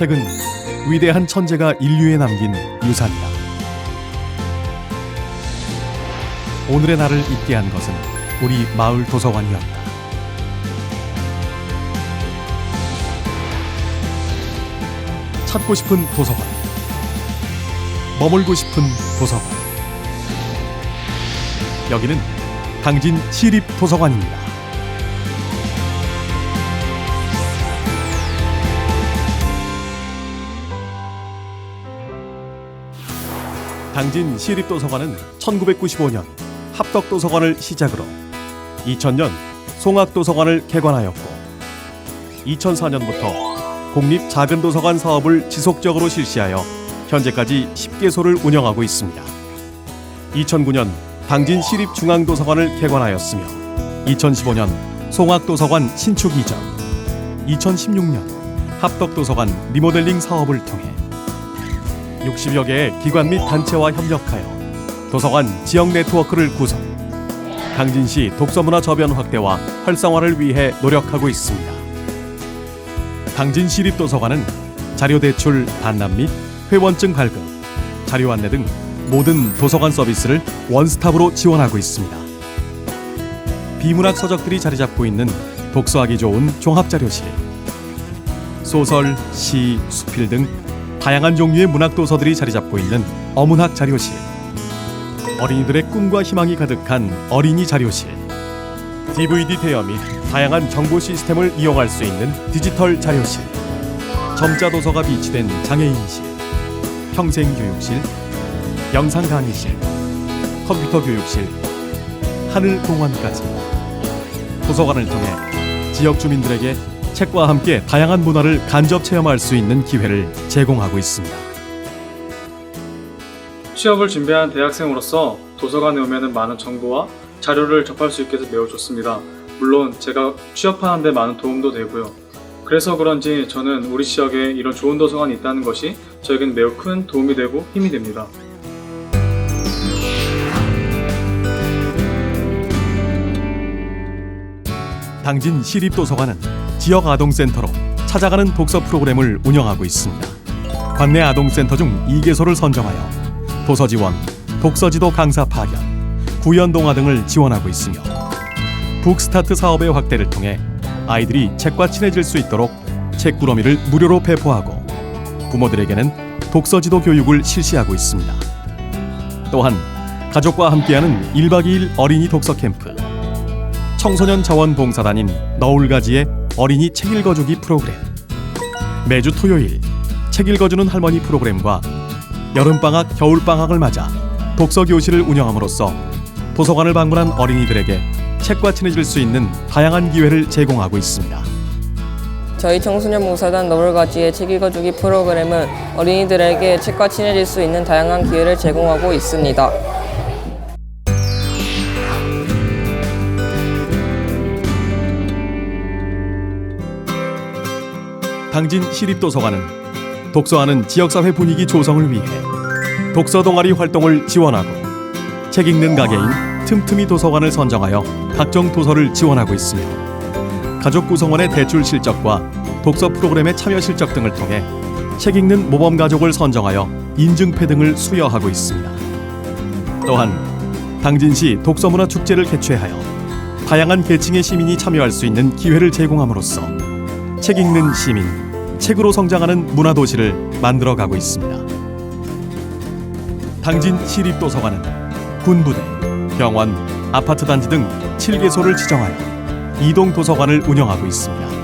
책은 위대한 천재가 인류에 남긴 유산이다. 오늘의 나를 있게 한 것은 우리 마을 도서관이었다. 찾고 싶은 도서관. 머물고 싶은 도서관. 여기는 당진 시립 도서관입니다. 당진 시립도서관은 1995년 합덕도서관을 시작으로 2000년 송악도서관을 개관하였고 2004년부터 공립 작은 도서관 사업을 지속적으로 실시하여 현재까지 10개소를 운영하고 있습니다. 2009년 당진 시립중앙도서관을 개관하였으며 2015년 송악도서관 신축 이전 2016년 합덕도서관 리모델링 사업을 통해 60여 개의 기관 및 단체와 협력하여 도서관 지역 네트워크를 구성, 당진시 독서문화 저변 확대와 활성화를 위해 노력하고 있습니다. 당진시립도서관은 자료 대출, 반납 및 회원증 발급, 자료 안내 등 모든 도서관 서비스를 원스톱으로 지원하고 있습니다. 비문학 서적들이 자리 잡고 있는 독서하기 좋은 종합자료실, 소설, 시, 수필 등 다양한 종류의 문학 도서들이 자리 잡고 있는 어문학 자료실, 어린이들의 꿈과 희망이 가득한 어린이 자료실, DVD 대여 및 다양한 정보 시스템을 이용할 수 있는 디지털 자료실, 점자 도서가 비치된 장애인실, 평생 교육실, 영상 강의실, 컴퓨터 교육실, 하늘 공원까지. 도서관을 통해 지역 주민들에게 책과 함께 다양한 문화를 간접 체험할 수 있는 기회를 제공하고 있습니다. 취업을 준비한 대학생으로서 도서관에 오면 많은 정보와 자료를 접할 수 있게 돼서 매우 좋습니다. 물론 제가 취업하는 데 많은 도움도 되고요. 그래서 그런지 저는 우리 지역에 이런 좋은 도서관이 있다는 것이 저에겐 매우 큰 도움이 되고 힘이 됩니다. 당진 시립도서관은 지역 아동센터로 찾아가는 독서 프로그램을 운영하고 있습니다. 관내 아동센터 중 2개소를 선정하여 도서 지원, 독서지도 강사 파견, 구연 동화 등을 지원하고 있으며 북스타트 사업의 확대를 통해 아이들이 책과 친해질 수 있도록 책 꾸러미를 무료로 배포하고 부모들에게는 독서지도 교육을 실시하고 있습니다. 또한 가족과 함께하는 1박 2일 어린이 독서 캠프, 청소년 자원봉사단인 너울가지의 어린이 책 읽어주기 프로그램 매주 토요일 책 읽어주는 할머니 프로그램과 여름방학 겨울방학을 맞아 독서교실을 운영함으로써 도서관을 방문한 어린이들에게 책과 친해질 수 있는 다양한 기회를 제공하고 있습니다. 저희 청소년 봉사단 너울가지의 책 읽어주기 프로그램은 어린이들에게 책과 친해질 수 있는 다양한 기회를 제공하고 있습니다. 당진 시립도서관은 독서하는 지역사회 분위기 조성을 위해 독서 동아리 활동을 지원하고 책 읽는 가게인 틈틈이 도서관을 선정하여 각종 도서를 지원하고 있으며 가족 구성원의 대출 실적과 독서 프로그램의 참여 실적 등을 통해 책 읽는 모범 가족을 선정하여 인증패 등을 수여하고 있습니다. 또한 당진시 독서문화 축제를 개최하여 다양한 계층의 시민이 참여할 수 있는 기회를 제공함으로써 책 읽는 시민, 책으로 성장하는 문화 도시를 만들어 가고 있습니다. 당진 시립도서관은 군부대, 병원, 아파트 단지 등 7개소를 지정하여 이동 도서관을 운영하고 있습니다.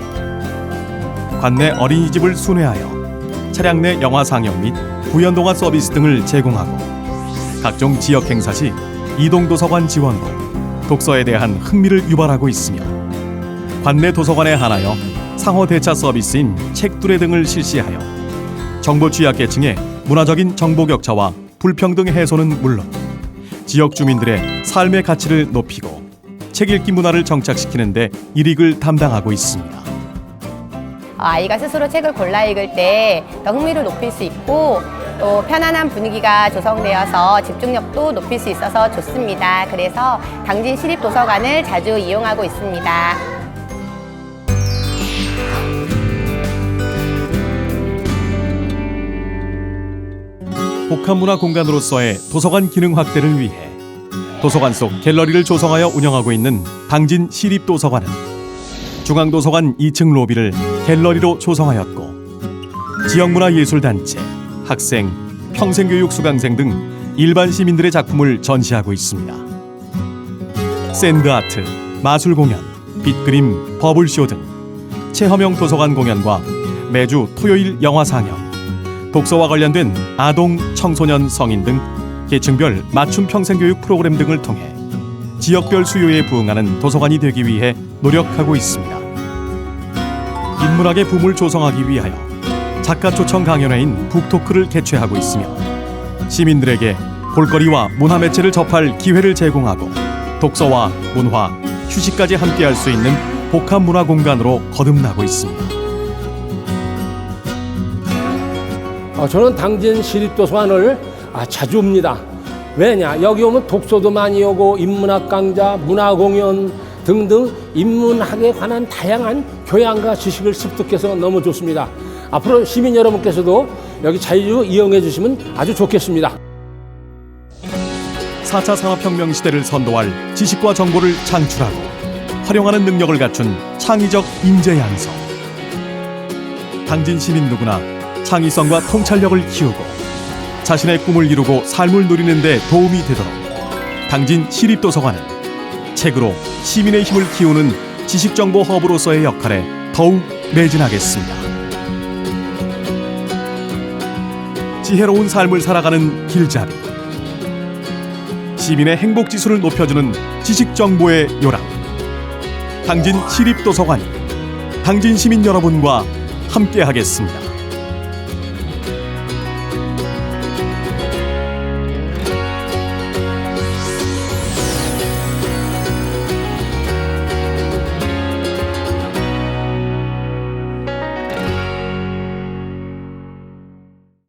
관내 어린이집을 순회하여 차량 내 영화 상영 및 구연 동화 서비스 등을 제공하고 각종 지역 행사 시 이동 도서관 지원으로 독서에 대한 흥미를 유발하고 있으며 관내 도서관에 한하여 상호 대차 서비스인 책두레 등을 실시하여 정보 취약계층의 문화적인 정보 격차와 불평등 해소는 물론 지역 주민들의 삶의 가치를 높이고 책 읽기 문화를 정착시키는 데 일익을 담당하고 있습니다. 아이가 스스로 책을 골라 읽을 때 더 흥미를 높일 수 있고 또 편안한 분위기가 조성되어서 집중력도 높일 수 있어서 좋습니다. 그래서 당진 시립 도서관을 자주 이용하고 있습니다. 복합문화 공간으로서의 도서관 기능 확대를 위해 도서관 속 갤러리를 조성하여 운영하고 있는 당진 시립도서관은 중앙도서관 2층 로비를 갤러리로 조성하였고 지역문화예술단체, 학생, 평생교육 수강생 등 일반 시민들의 작품을 전시하고 있습니다. 샌드아트, 마술 공연, 빗그림, 버블쇼 등 체험형 도서관 공연과 매주 토요일 영화 상영, 독서와 관련된 아동, 청소년, 성인 등 계층별 맞춤 평생교육 프로그램 등을 통해 지역별 수요에 부응하는 도서관이 되기 위해 노력하고 있습니다. 인문학의 붐을 조성하기 위하여 작가 초청 강연회인 북토크를 개최하고 있으며 시민들에게 볼거리와 문화 매체를 접할 기회를 제공하고 독서와 문화, 휴식까지 함께할 수 있는 복합 문화 공간으로 거듭나고 있습니다. 어, 저는 당진 시립도서관을 아, 자주 옵니다. 왜냐? 여기 오면 독서도 많이 오고 인문학 강좌, 문화 공연 등등 인문학에 관한 다양한 교양과 지식을 습득해서 너무 좋습니다. 앞으로 시민 여러분께서도 여기 자주 이용해 주시면 아주 좋겠습니다. 4차 산업혁명 시대를 선도할 지식과 정보를 창출하고 활용하는 능력을 갖춘 창의적 인재 양성. 당진 시민 누구나 창의성과 통찰력을 키우고 자신의 꿈을 이루고 삶을 누리는 데 도움이 되도록 당진 시립도서관은 책으로 시민의 힘을 키우는 지식정보 허브로서의 역할에 더욱 매진하겠습니다. 지혜로운 삶을 살아가는 길잡이 시민의 행복 지수를 높여주는 지식 정보의 요람. 당진 시립도서관이 당진 시민 여러분과 함께하겠습니다.